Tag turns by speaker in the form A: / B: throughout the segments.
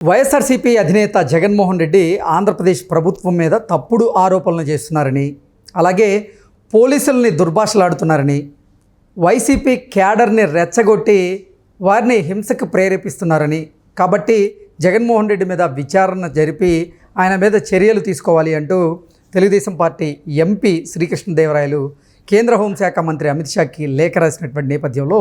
A: వైఎస్ఆర్సీపీ అధినేత జగన్మోహన్ రెడ్డి ఆంధ్రప్రదేశ్ ప్రభుత్వం మీద తప్పుడు ఆరోపణలు చేస్తున్నారని అలాగే పోలీసుల్ని దుర్భాషలాడుతున్నారని వైసీపీ క్యాడర్ని రెచ్చగొట్టి వారిని హింసకు ప్రేరేపిస్తున్నారని కాబట్టి జగన్మోహన్ రెడ్డి మీద విచారణ జరిపి ఆయన మీద చర్యలు తీసుకోవాలి అంటూ తెలుగుదేశం పార్టీ ఎంపీ శ్రీకృష్ణదేవరాయలు కేంద్ర హోంశాఖ మంత్రి అమిత్ షాకి లేఖ రాసినటువంటి నేపథ్యంలో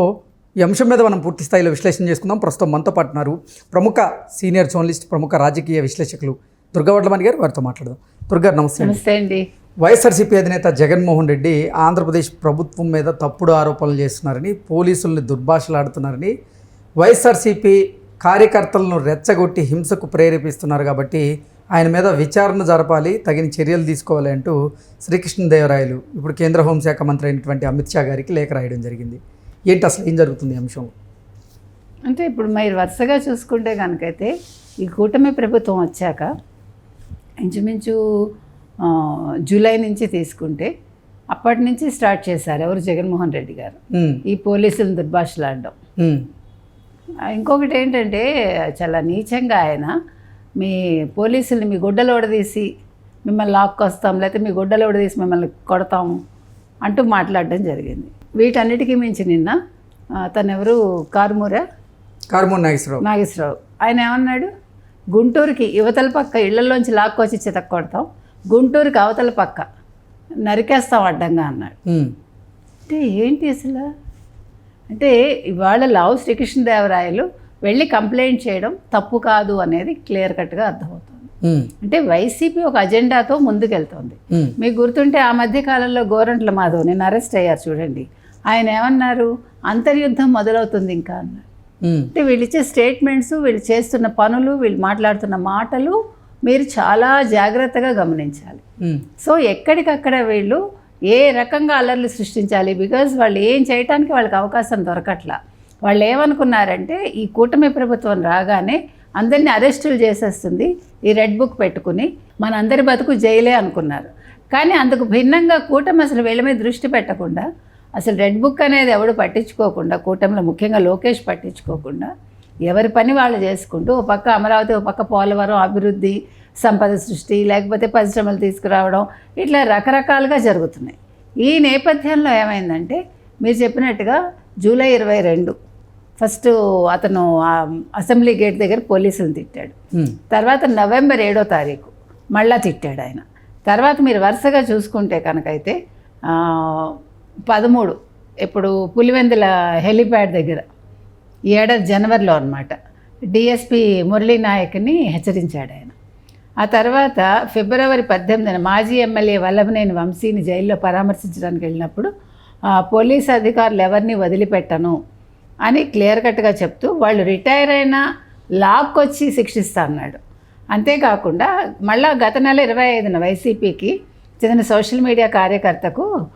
A: ఈ అంశం మీద మనం పూర్తి స్థాయిలో విశ్లేషణ చేసుకుందాం. ప్రస్తుతం మనతో పాటు ఉన్నారు ప్రముఖ సీనియర్ జర్నలిస్ట్ ప్రముఖ రాజకీయ విశ్లేషకులు దుర్గవడ్లమణి గారు. వారితో మాట్లాడదాం. దుర్గారు నమస్తే.
B: నమస్తే అండి.
A: వైఎస్ఆర్సీపీ అధినేత జగన్మోహన్ రెడ్డి ఆంధ్రప్రదేశ్ ప్రభుత్వం మీద తప్పుడు ఆరోపణలు చేస్తున్నారని పోలీసుల్ని దుర్భాషలాడుతున్నారని వైఎస్ఆర్సీపీ కార్యకర్తలను రెచ్చగొట్టి హింసకు ప్రేరేపిస్తున్నారు కాబట్టి ఆయన మీద విచారణ జరపాలి తగిన చర్యలు తీసుకోవాలి అంటూ శ్రీకృష్ణదేవరాయలు ఇప్పుడు కేంద్ర హోంశాఖ మంత్రి అయినటువంటి అమిత్ షా గారికి లేఖ రాయడం జరిగింది. ఏంటి అసలు ఏం జరుగుతుంది అంశం?
B: అంటే ఇప్పుడు మీరు వరుసగా చూసుకుంటే కనుకైతే ఈ కూటమి ప్రభుత్వం వచ్చాక ఇంచుమించు జూలై నుంచి తీసుకుంటే అప్పటి నుంచి స్టార్ట్ చేశారు ఎవరు? జగన్మోహన్ రెడ్డి గారు. ఈ పోలీసులను దుర్భాషలాడడం ఇంకొకటి ఏంటంటే చాలా నీచంగా ఆయన మీ పోలీసుల్ని మీ గుడ్డలు ఓడదీసి మిమ్మల్ని లాక్కొస్తాం లేకపోతే మీ గుడ్డలు ఓడదీసి మిమ్మల్ని కొడతాము అంటూ మాట్లాడడం జరిగింది. వీటన్నిటికీ మించి నిన్న ఆ, తనెవరు? కారుమూర?
A: కార్మూర్ నాగేశ్వరరావు.
B: నాగేశ్వరరావు. ఆయన ఏమన్నాడు? గుంటూరుకి యువతల పక్క ఇళ్ళలోంచి లాక్కొచ్చి చితక్కొడతాం గుంటూరుకి అవతల పక్క నరికేస్తాం అడ్డంగా అన్నాడు. అంటే ఏంటి అసలు? అంటే ఇవాళ లావు శ్రీకృష్ణదేవరాయలు వెళ్ళి కంప్లైంట్ చేయడం తప్పు కాదు అనేది క్లియర్ కట్గా అర్థమవుతుంది. అంటే వైసీపీ ఒక అజెండాతో ముందుకెళ్తోంది. మీకు గుర్తుంటే ఆ మధ్య కాలంలో గోరంట్ల మాధవ్ నేను అరెస్ట్ అయ్యారు చూడండి. ఆయన ఏమన్నారు? అంతర్యుద్ధం మొదలవుతుంది ఇంకా అన్నారు. అంటే వీళ్ళు ఇచ్చే స్టేట్మెంట్స్ వీళ్ళు చేస్తున్న పనులు వీళ్ళు మాట్లాడుతున్న మాటలు మీరు చాలా జాగ్రత్తగా గమనించాలి. సో ఎక్కడికక్కడ వీళ్ళు ఏ రకంగా అల్లర్లు సృష్టించాలి? బికాజ్ వాళ్ళు ఏం చేయటానికి వాళ్ళకి అవకాశం దొరకట్లా. వాళ్ళు ఏమనుకున్నారంటే ఈ కూటమి ప్రభుత్వం రాగానే అందరినీ అరెస్టులు చేసేస్తుంది ఈ రెడ్ బుక్ పెట్టుకుని. మన అందరి బతుకు జైలే అనుకున్నారు. కానీ అందుకు భిన్నంగా కూటమి అసలు వీళ్ళ మీద దృష్టి పెట్టకుండా అసలు రెడ్ బుక్ అనేది ఎవడు పట్టించుకోకుండా కూటమిలో ముఖ్యంగా లోకేష్ పట్టించుకోకుండా ఎవరి పని వాళ్ళు చేసుకుంటూ ఒక పక్క అమరావతి ఒక పక్క పోలవరం అభివృద్ధి సంపద సృష్టి లేకపోతే పరిశ్రమలు తీసుకురావడం ఇట్లా రకరకాలుగా జరుగుతున్నాయి. ఈ నేపథ్యంలో ఏమైందంటే మీరు చెప్పినట్టుగా జూలై ఇరవై రెండు ఫస్ట్ అతను అసెంబ్లీ గేట్ దగ్గర పోలీసులను తిట్టాడు. తర్వాత నవంబర్ ఏడో తారీఖు మళ్ళా తిట్టాడు ఆయన. తర్వాత మీరు వరుసగా చూసుకుంటే కనుకైతే పదమూడు ఇప్పుడు పులివెందుల హెలిప్యాడ్ దగ్గర ఏడాది జనవరిలో అనమాట డిఎస్పి మురళీ నాయక్ని హెచ్చరించాడు ఆయన. ఆ తర్వాత ఫిబ్రవరి పద్దెనిమిదిన మాజీ ఎమ్మెల్యే వల్లభనేని వంశీని జైల్లో పరామర్శించడానికి వెళ్ళినప్పుడు ఆ, పోలీస్ అధికారులు ఎవరిని వదిలిపెట్టను అని క్లియర్ కట్గా చెప్తూ వాళ్ళు రిటైర్ అయినా లాక్కొచ్చి శిక్షిస్తా అన్నాడు. అంతేకాకుండా మళ్ళా గత నెల ఇరవై ఐదున వైసీపీకి చెందిన సోషల్ మీడియా కార్యకర్తకు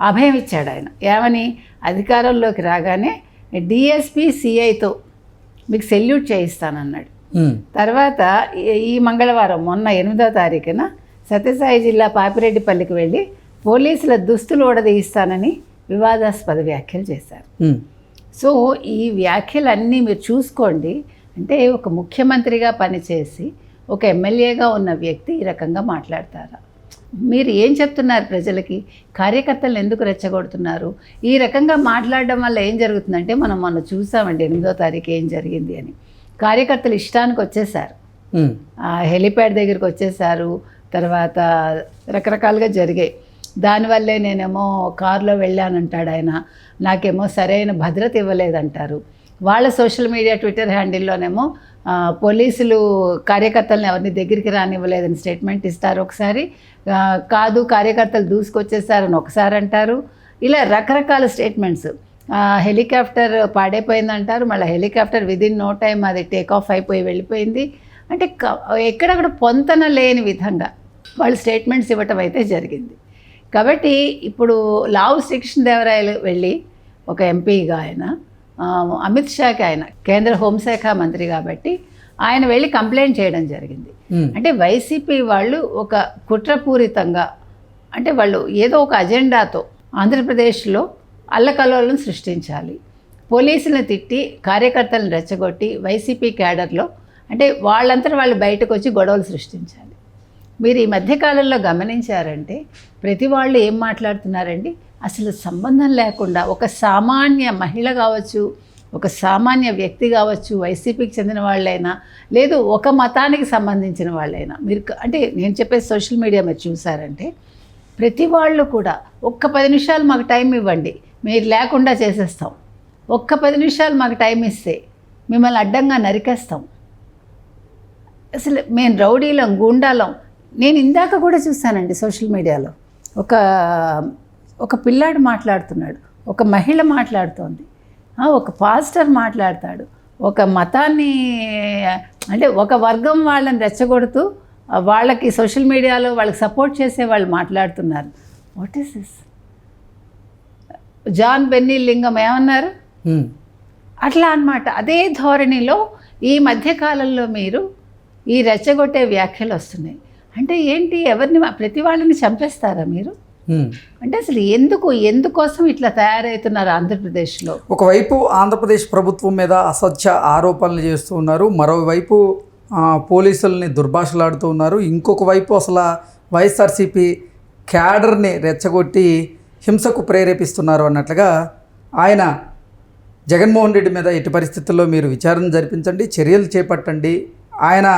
B: అభయం ఇచ్చాడు ఆయన. ఏమని? అధికారంలోకి రాగానే డిఎస్పి సిఐతో మీకు సెల్యూట్ చేయిస్తానన్నాడు. తర్వాత ఈ- ఈ మంగళవారం మొన్న ఎనిమిదో తారీఖున సత్యసాయి జిల్లా పాపిరెడ్డిపల్లికి వెళ్ళి పోలీసుల దుస్తులు ఊడదీయిస్తానని వివాదాస్పద వ్యాఖ్యలు చేశారు. సో ఈ వ్యాఖ్యలన్నీ మీరు చూసుకోండి. అంటే ఒక ముఖ్యమంత్రిగా పనిచేసి ఒక ఎమ్మెల్యేగా ఉన్న వ్యక్తి ఈ రకంగా మాట్లాడతారా? మీరు ఏం చెప్తున్నారు ప్రజలకి? కార్యకర్తలను ఎందుకు రెచ్చగొడుతున్నారు? ఈ రకంగా మాట్లాడడం వల్ల ఏం జరుగుతుందంటే మనం మొన్న చూసామండి ఎనిమిదో తారీఖు ఏం జరిగింది అని. కార్యకర్తలు ఇష్టానికి వచ్చేసారు హెలిప్యాడ్ దగ్గరికి వచ్చేసారు తర్వాత రకరకాలుగా జరిగాయి. దానివల్లే నేనేమో కారులో వెళ్ళానంటాడు ఆయన. నాకేమో సరైన భద్రత ఇవ్వలేదంటారు. వాళ్ళ సోషల్ మీడియా ట్విట్టర్ హ్యాండిల్లోనేమో పోలీసులు కార్యకర్తలను ఎవరిని దగ్గరికి రానివ్వలేదని స్టేట్మెంట్ ఇస్తారు ఒకసారి. కాదు కార్యకర్తలు దూసుకొచ్చేసారని ఒకసారి అంటారు. ఇలా రకరకాల స్టేట్మెంట్స్. హెలికాప్టర్ పాడైపోయిందంటారు. మళ్ళీ హెలికాప్టర్ విదిన్ నో టైం అది టేక్ ఆఫ్ అయిపోయి వెళ్ళిపోయింది. అంటే క- ఎక్కడక్కడ పొంతన లేని విధంగా వాళ్ళు స్టేట్మెంట్స్ ఇవ్వటం అయితే జరిగింది. కాబట్టి ఇప్పుడు లావు శ్రీకృష్ణదేవరాయలు వెళ్ళి ఒక ఎంపీగా ఆయన అమిత్ షాకి ఆయన కేంద్ర హోంశాఖ మంత్రి కాబట్టి ఆయన వెళ్ళి కంప్లైంట్ చేయడం జరిగింది. అంటే వైసీపీ వాళ్ళు ఒక కుట్రపూరితంగా అంటే వాళ్ళు ఏదో ఒక అజెండాతో ఆంధ్రప్రదేశ్లో అల్లకల్లోలను సృష్టించాలి. పోలీసులను తిట్టి కార్యకర్తలను రెచ్చగొట్టి వైసీపీ క్యాడర్లో అంటే వాళ్ళంతా వాళ్ళు బయటకు వచ్చి గొడవలు సృష్టించాలి. మీరు ఈ మధ్యకాలంలో గమనించారంటే ప్రతి వాళ్ళు ఏం మాట్లాడుతున్నారండి? అసలు సంబంధం లేకుండా ఒక సామాన్య మహిళ కావచ్చు ఒక సామాన్య వ్యక్తి కావచ్చు వైసీపీకి చెందిన వాళ్ళైనా లేదు ఒక మతానికి సంబంధించిన వాళ్ళైనా మీరు అంటే నేను చెప్పే సోషల్ మీడియా మీరు చూసారంటే ప్రతి వాళ్ళు కూడా ఒక్క పది నిమిషాలు మాకు టైం ఇవ్వండి మీరు లేకుండా చేసేస్తాం. ఒక్క పది నిమిషాలు మాకు టైం ఇస్తే మిమ్మల్ని అడ్డంగా నరికేస్తాం. అసలు మేము రౌడీలం గూండాలం నేను ఇందాక కూడా చూశానండి సోషల్ మీడియాలో. ఒక ఒక పిల్లాడు మాట్లాడుతున్నాడు. ఒక మహిళ మాట్లాడుతోంది. ఒక పాస్టర్ మాట్లాడతాడు. ఒక మతాన్ని అంటే ఒక వర్గం వాళ్ళని రెచ్చగొడుతూ వాళ్ళకి సోషల్ మీడియాలో వాళ్ళకి సపోర్ట్ చేసే వాళ్ళు మాట్లాడుతున్నారు. What is this? John Benny Lingam ఏమన్నారు? అట్లా అన్నమాట. అదే ధోరణిలో ఈ మధ్యకాలంలో మీరు ఈ రెచ్చగొట్టే వ్యాఖ్యలు వస్తున్నాయి. అంటే ఏంటి? ఎవరిని ప్రతి వాళ్ళని చంపేస్తారా మీరు. అంటే అసలు ఎందుకు ఎందుకోసం ఇట్లా తయారవుతున్నారు ఆంధ్రప్రదేశ్లో?
A: ఒకవైపు ఆంధ్రప్రదేశ్ ప్రభుత్వం మీద అసత్య ఆరోపణలు చేస్తూ ఉన్నారు మరోవైపు పోలీసుల్ని దుర్భాషలాడుతూ ఉన్నారు. ఇంకొక వైపు అసలు వైఎస్ఆర్సీపీ క్యాడర్ని రెచ్చగొట్టి హింసకు ప్రేరేపిస్తున్నారు అన్నట్లుగా ఆయన జగన్మోహన్ రెడ్డి మీద ఎట్టి పరిస్థితుల్లో మీరు విచారణ జరిపించండి చర్యలు చేపట్టండి. ఆయన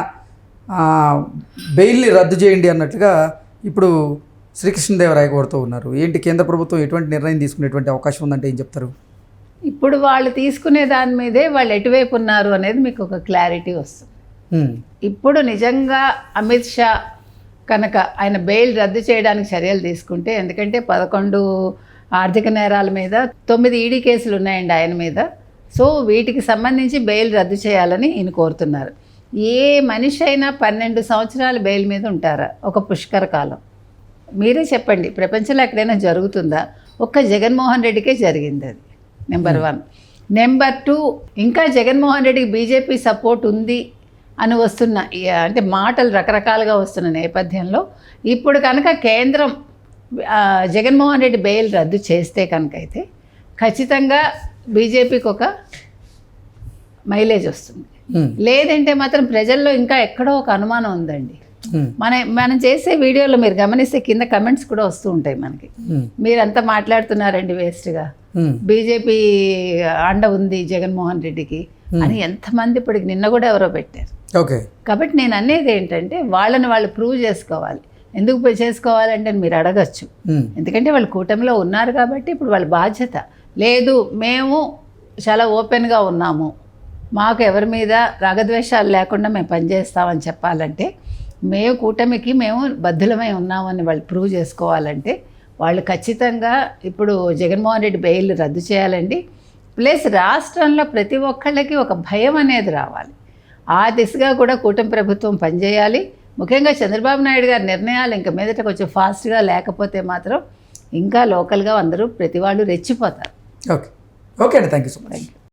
A: బెయిల్ని రద్దు చేయండి అన్నట్లుగా ఇప్పుడు శ్రీకృష్ణదేవరాయ కోరుతూ ఉన్నారు. ఏంటి కేంద్ర ప్రభుత్వం ఎటువంటి నిర్ణయం తీసుకునేటువంటి అవకాశం ఉందంటే ఏం చెప్తారు?
B: ఇప్పుడు వాళ్ళు తీసుకునే దాని మీదే వాళ్ళు ఎటువైపు ఉన్నారు అనేది మీకు ఒక క్లారిటీ వస్తుంది. ఇప్పుడు నిజంగా అమిత్ షా కనుక ఆయన బెయిల్ రద్దు చేయడానికి చర్యలు తీసుకుంటే ఎందుకంటే పదకొండు ఆర్థిక నేరాల మీద తొమ్మిది ఈడీ కేసులు ఉన్నాయండి ఆయన మీద. సో వీటికి సంబంధించి బెయిల్ రద్దు చేయాలని ఈయన కోరుతున్నారు. ఏ మనిషి అయినా పన్నెండు సంవత్సరాలు బెయిల్ మీద ఉంటారా? ఒక పుష్కర కాలం. మీరే చెప్పండి ప్రపంచంలో ఎక్కడైనా జరుగుతుందా? ఒక్క జగన్మోహన్ రెడ్డికే జరిగింది అది నెంబర్ వన్. నెంబర్ టూ ఇంకా జగన్మోహన్ రెడ్డికి బీజేపీ సపోర్ట్ ఉంది అని వస్తున్న అంటే మాటలు రకరకాలుగా వస్తున్న నేపథ్యంలో ఇప్పుడు కనుక కేంద్రం జగన్మోహన్ రెడ్డి బెయిల్ రద్దు చేస్తే కనుక అయితే ఖచ్చితంగా బీజేపీకి ఒక మైలేజ్ వస్తుంది. లేదంటే మాత్రం ప్రజల్లో ఇంకా ఎక్కడో ఒక అనుమానం ఉందండి.
A: ఉమ్,
B: మన మనం చేసే వీడియోలో మీరు గమనిస్తే కింద కమెంట్స్ కూడా వస్తూ ఉంటాయి మనకి.
A: ఉమ్,
B: మీరంతా మాట్లాడుతున్నారండి వేస్ట్గా బీజేపీ అండ ఉంది జగన్మోహన్ రెడ్డికి అని ఎంతమంది ఇప్పటికి నిన్న కూడా ఎవరో పెట్టారు.
A: ఓకే
B: కాబట్టి నేను అనేది ఏంటంటే వాళ్ళని వాళ్ళు ప్రూవ్ చేసుకోవాలి. ఎందుకు చేసుకోవాలంటే అని మీరు అడగచ్చు. ఎందుకంటే వాళ్ళు కూటమిలో ఉన్నారు కాబట్టి ఇప్పుడు వాళ్ళ బాధ్యత. లేదు మేము చాలా ఓపెన్గా ఉన్నాము. మాకు ఎవరి మీద రాగద్వేషాలు లేకుండా మేము పనిచేస్తామని చెప్పాలంటే మేము కూటమికి మేము బద్ధులమై ఉన్నామని వాళ్ళు ప్రూవ్ చేసుకోవాలంటే వాళ్ళు ఖచ్చితంగా ఇప్పుడు జగన్మోహన్ రెడ్డి బెయిల్ రద్దు చేయాలండి. ప్లస్ రాష్ట్రంలో ప్రతి ఒక్కళ్ళకి ఒక భయం అనేది రావాలి. ఆ దిశగా కూడా కూటమి ప్రభుత్వం పనిచేయాలి. ముఖ్యంగా చంద్రబాబు నాయుడు గారి నిర్ణయాలు ఇంకా మీదట కొంచెం ఫాస్ట్గా లేకపోతే మాత్రం ఇంకా లోకల్గా అందరూ ప్రతి వాళ్ళు రెచ్చిపోతారు.
A: ఓకే. ఓకే అండి. Thank you so much.
B: Thank you.